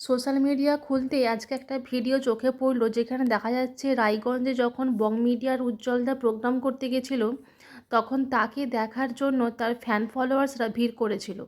Social media খুলতে আজকে একটা ভিডিও চোখে পড়ল যেখানে দেখা যাচ্ছে রায়গঞ্জে যখন বং মিডিয়ার উজ্জ্বলদা প্রোগ্রাম করতে গেছিল, তখন তাকে দেখার জন্য তার ফ্যান ফলোয়ার্সরা ভিড় করেছিল।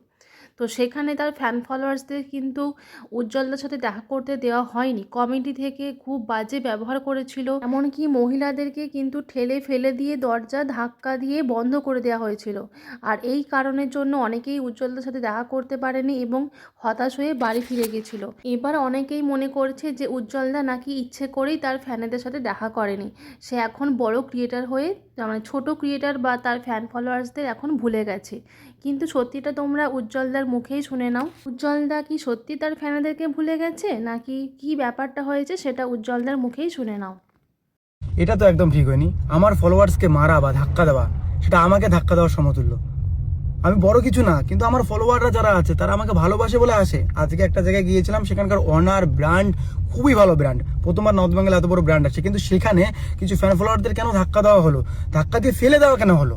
তো সেখানে তার ফ্যান ফলোয়ার্সদের কিন্তু উজ্জ্বলদার সাথে দেখা করতে দেওয়া হয়নি। কমিটি থেকে খুব বাজে ব্যবহার করেছিল। এমনকি মহিলাদেরকে কিন্তু ঠেলে ফেলে দিয়ে দরজা ধাক্কা দিয়ে বন্ধ করে দেওয়া হয়েছিল। আর এই কারণের জন্য অনেকেই উজ্জ্বলদার সাথে দেখা করতে পারেনি এবং হতাশ হয়ে বাড়ি ফিরে গেছিল। এবার অনেকেই মনে করছে যে উজ্জ্বলদা নাকি ইচ্ছে করেই তার ফ্যানেদের সাথে দেখা করেনি। সে এখন বড় ক্রিয়েটার হয়ে মানে ছোট ক্রিয়েটার বা তার ফ্যান ফলোয়ার্সদের এখন ভুলে গেছে। কিন্তু সত্যিটা তোমরা উজ্জ্বলদার মুখেই শুনে নাও। উজ্জ্বলদা কি সত্যি তার ফ্যানেদেরকে ভুলে গেছে? নাকি কি ব্যাপারটা হয়েছে সেটা উজ্জ্বলদার মুখেই শুনে নাও। এটা তো একদম ঠিক হয়নি। আমার ফলোয়ার্সকে মারা বা ধাক্কা দেওয়া, সেটা আমাকে ধাক্কা দেওয়ার সমতুল্য। আমি বড় কিছু না, কিন্তু আমার ফলোয়াররা যারা আছে, তারা আমাকে ভালোবাসে বলে আসে। আজকে একটা জায়গায় গিয়েছিলাম, সেখানকার অনার ব্র্যান্ড খুবই ভালো ব্র্যান্ড প্রথমবার নর্থ বেঙ্গল এত বড় ব্র্যান্ড আছে কিন্তু সেখানে কিছু ফ্যান ফলোয়ারদের কেন ধাক্কা দেওয়া হলো? ধাক্কা দিয়ে ফেলে দেওয়া কেন হলো?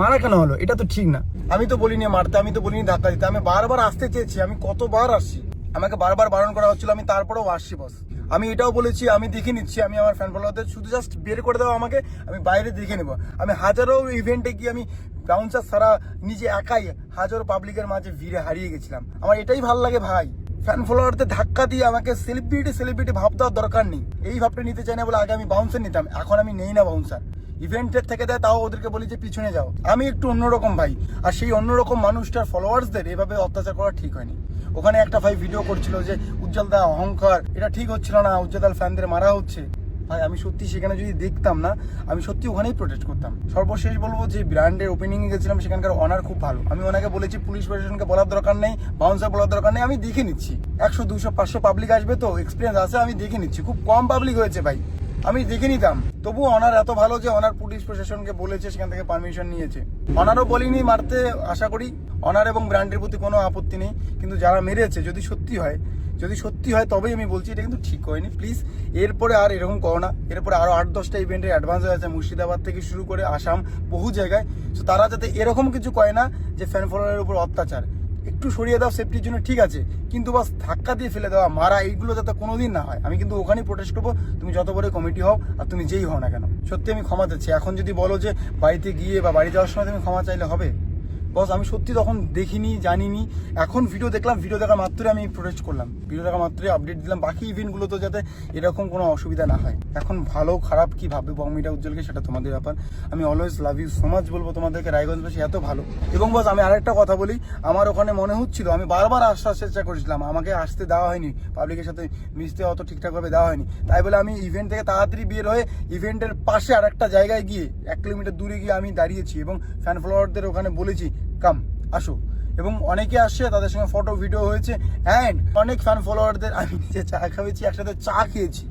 মারা কেন হলো? এটা তো ঠিক না। আমি তো বলিনি মারতে, আমি তো বলিনি ধাক্কা দিতে। আমি বারবার আসতে চেয়েছি, আমি কতবার আসছি? আমাকে বারবার বারণ করা হচ্ছিল, আমি তারপরেও আসছি বস আমি এটাও বলেছি, আমি দেখে নিচ্ছি, আমি আমার ফ্যান ফলোয়ারদের শুধু জাস্ট বের করে দাও আমাকে, আমি বাইরে দেখে নেব। আমি হাজারো ইভেন্টে গিয়ে আমি বাউন্সার সারা নিজে একাই হাজারো পাবলিকের মাঝে ভিড়ে হারিয়ে গেছিলাম। আমার এটাই ভালো লাগে ভাই। ফ্যান ফলোয়ারদের ধাক্কা দিয়ে আমাকে সেলিব্রিটি সেলিব্রিটি ভাব দেওয়ার দরকার নেই। এই ভাবটা নিতে চাই না বলে আগে আমি বাউন্সার নিতাম, এখন আমি নেই না বাউন্সার ইভেন্টের থেকে দেয়, তাও ওদেরকে বলি যে পিছনে যাও। আমি একটু অন্যরকম ভাই, আর সেই অন্যরকম মানুষটার ফলোয়ার্সদের এভাবে অত্যাচার করা ঠিক হয়নি। ওখানে একটা ভাই ভিডিও করছিল যে, উজ্জ্বল দা, অহংকার, এটা ঠিক হচ্ছিল না, উজ্জ্বল দার ফ্যানদের মারা হচ্ছে। ভাই, আমি সত্যি সেখানে যদি দেখতাম না, আমি সত্যি ওখানেই প্রোটেস্ট করতাম। সর্বশেষ বলব যে ব্র্যান্ডের ওপেনিং এ গেছিলাম, সেখানকার অনার খুব ভালো। আমি ওনাকে বলেছি, পুলিশ প্রশাসনকে বলার দরকার নেই বাউন্সার বলার দরকার নেই, আমি দেখে নিচ্ছি। একশো, দুশো, পাঁচশো পাবলিক আসবে তো এক্সপিরিয়েন্স আছে, আমি দেখে নিচ্ছি। খুব কম পাবলিক হয়েছে ভাই। আমি দেখে নিতাম। তবু অনার এত ভালো যে অনার পুলিশ প্রশাসনকে বলেছে, সেখান থেকে পারমিশন নিয়েছে। অনারও বলিনি, মারতে আশা করি। অনার এবং ব্র্যান্ডের প্রতি কোনো আপত্তি নেই, কিন্তু যারা মেরেছে, যদি সত্যি হয়, যদি সত্যি হয় তবেই আমি বলছি, এটা কিন্তু ঠিক হয়নি। প্লিজ এরপরে আর এরকম করো না। এরপরে আরও আট দশটা ইভেন্টের অ্যাডভান্স হয়ে আছে, মুর্শিদাবাদ থেকে শুরু করে আসাম, বহু জায়গায়। তো তারা যাতে এরকম কিছু কয় না যে ফ্যান ফলোয়ারের উপর অত্যাচার। একটু সরিয়ে দাও সেফটির জন্য ঠিক আছে। কিন্তু বাস ধাক্কা দিয়ে ফেলে দেওয়া, মারা, এইগুলো যাতে কোনোদিন না হয়। আমি কিন্তু ওখানেই প্রোটেস্ট করব। তুমি যত বড় কমিটি হও, আর তুমি যেই হও না কেন। সত্যি আমি ক্ষমা চাচ্ছি। এখন যদি বলো যে বাড়িতে গিয়ে বা বাড়ি যাওয়ার সময় তুমি ক্ষমা চাইলে হবে? বস আমি সত্যি তখন দেখিনি, জানিনি। এখন ভিডিও দেখলাম ভিডিও দেখা মাত্রই আমি প্রোটেস্ট করলাম। ভিডিও দেখা মাত্রই আপডেট দিলাম। বাকি ইভেন্টগুলো তো যাতে এরকম কোনো অসুবিধা না হয়। এখন ভালো, খারাপ কি ভাববে বংমিটা উজ্জ্বলকে সেটা তোমাদের ব্যাপার। আমি always love you so much বলব তোমাদেরকে, রায়গঞ্জবাসী এত ভালো। এবং বস আমি আরেকটা কথা বলি, আমার ওখানে মনে হচ্ছিল, আমি বারবার আসার চেষ্টা করেছিলাম, আমাকে আসতে দেওয়া হয়নি পাবলিকের সাথে মিশতে অত ঠিকঠাকভাবে দেওয়া হয়নি। তাই বলে আমি ইভেন্ট থেকে তাড়াতাড়ি বের হয়ে ইভেন্টের পাশে আরেকটা জায়গায় গিয়ে, এক কিলোমিটার দূরে গিয়ে আমি দাঁড়িয়েছি এবং ফ্যান ফলোয়ারদের ওখানে বলেছি কাম আসো। এবং অনেকে আসছে তাদের সঙ্গে ফটো ভিডিও হয়েছে অ্যান্ড অনেক ফ্যান ফলোয়ারদের আমি নিজে চা খাওয়েছি একসাথে চা খেয়েছি।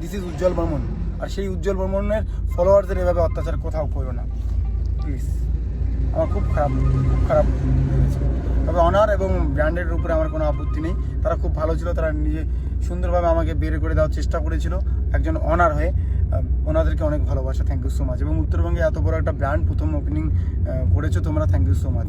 This is Ujjwal Barman. আর সেই উজ্জ্বল বর্মনের ফলোয়ারদের এভাবে অত্যাচার কোথাও করো না। প্লিজ আমার খুব খারাপ খুব খারাপ তবে অনার এবং ব্র্যান্ডের উপরে আমার কোনো আপত্তি নেই। তারা খুব ভালো ছিল, তারা নিজে সুন্দরভাবে আমাকে বের করে দেওয়ার চেষ্টা করেছিল। একজন অনার হয়ে ওনাদেরকে অনেক ভালোবাসা থ্যাংক ইউ সো মাচ এবং উত্তরবঙ্গে এত বড় একটা ব্র্যান্ড প্রথম ওপেনিং করেছ, তোমরা থ্যাংক ইউ সো মাচ